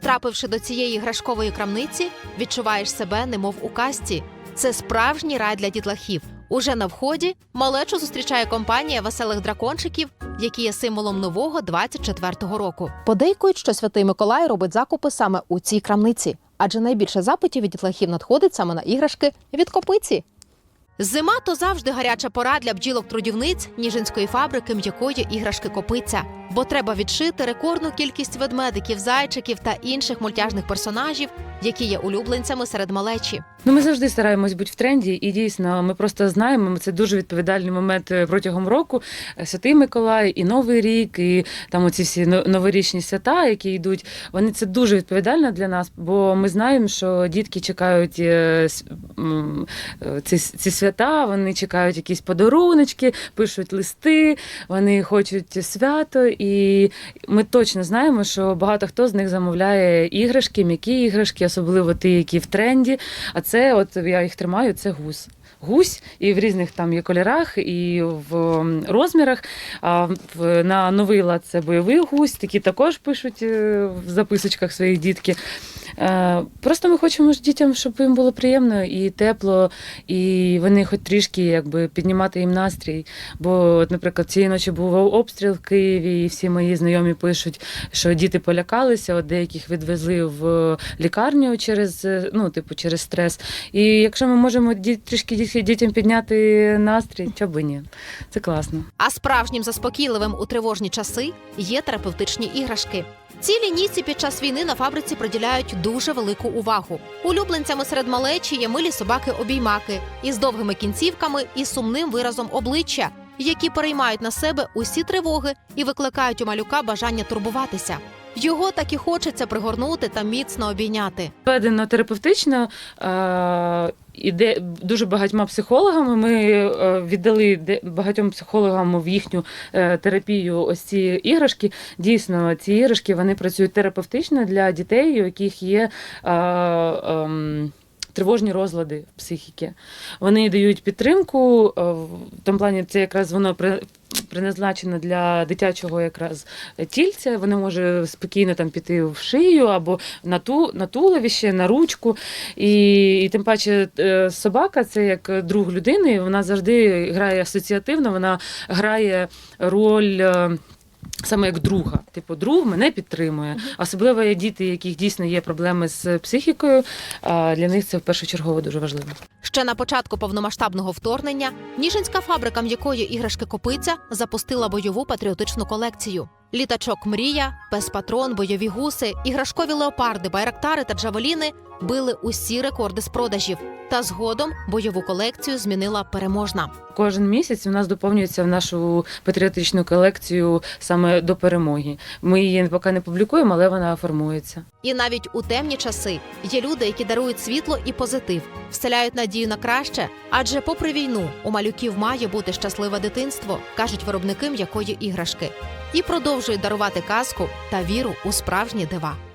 Потрапивши до цієї іграшкової крамниці, відчуваєш себе немов у касті. Це справжній рай для дітлахів. Уже на вході малечу зустрічає компанія веселих дракончиків, які є символом нового 24-го року. Подейкують, що святий Миколай робить закупи саме у цій крамниці, адже найбільше запитів від дітлахів надходить саме на іграшки від копиці. Зима то завжди гаряча пора для бджілок-трудівниць Ніжинської фабрики м'якої іграшки копиця. Бо треба відшити рекордну кількість ведмедиків, зайчиків та інших мультяжних персонажів, які є улюбленцями серед малечі. Ну, ми завжди стараємось бути в тренді, і дійсно, ми просто знаємо, це дуже відповідальний момент е, протягом року. Е, Святий Миколай, і Новий рік, і там оці всі новорічні свята, які йдуть. Вони це дуже відповідально для нас, бо ми знаємо, що дітки чекають е, ці, ці свята, вони чекають якісь подаруночки, пишуть листи, вони хочуть свято, і ми точно знаємо, що багато хто з них замовляє іграшки, м'які іграшки, особливо ті, які в тренді. А це, от я їх тримаю, це гус. Гусь і в різних там є кольорах, і в розмірах. А на новий лад це бойовий гусь, такі також пишуть е, в записочках своїх дітки. Е, Просто ми хочемо ж дітям, щоб їм було приємно і тепло, і вони хоч трішки якби піднімати їм настрій. Бо, от, наприклад, цієї ночі був обстріл в Києві, і всі мої знайомі пишуть, що діти полякалися, от деяких відвезли в лікарню через е, ну, типу, через стрес. І якщо ми можемо ді- трішки дітям підняти настрій, чого би ні? Це класно. А справжнім заспокійливим у тривожні часи є терапевтичні іграшки. Цій лінійці під час війни на фабриці приділяють дуже велику увагу. Улюбленцями серед малечі є милі собаки-обіймаки із довгими кінцівками і сумним виразом обличчя, які переймають на себе усі тривоги і викликають у малюка бажання турбуватися. Його так і хочеться пригорнути та міцно обійняти. Ведено терапевтично. Е, іде дуже багатьма психологами. Ми е, віддали багатьом психологам в їхню е, терапію ось ці іграшки. Дійсно, ці іграшки вони працюють терапевтично для дітей, у яких є. Ем, Тривожні розлади психіки. Вони дають підтримку. В тому плані це якраз воно при- для дитячого якраз тільця. Вони може спокійно там піти в шию або на ту на туловище, на ручку. І, і тим паче е, собака це як друг людини. Вона завжди грає асоціативно, вона грає роль. е, Саме як друга, типу, друг мене підтримує. Особливо є діти, яких дійсно є проблеми з психікою. Для них це першочергово дуже важливо. Ще на початку повномасштабного вторгнення Ніжинська фабрика м'якої іграшки Копиця запустила бойову патріотичну колекцію. Літачок Мрія, пес патрон, бойові гуси, іграшкові леопарди, байрактари та джавеліни били усі рекорди з продажів. Та згодом бойову колекцію змінила переможна. Кожен місяць у нас доповнюється в нашу патріотичну колекцію саме до перемоги. Ми її поки не публікуємо, але вона формується. І навіть у темні часи є люди, які дарують світло і позитив, вселяють надію на краще. Адже, попри війну, у малюків має бути щасливе дитинство, кажуть виробники м'якої іграшки, і продовжують дарувати казку та віру у справжні дива.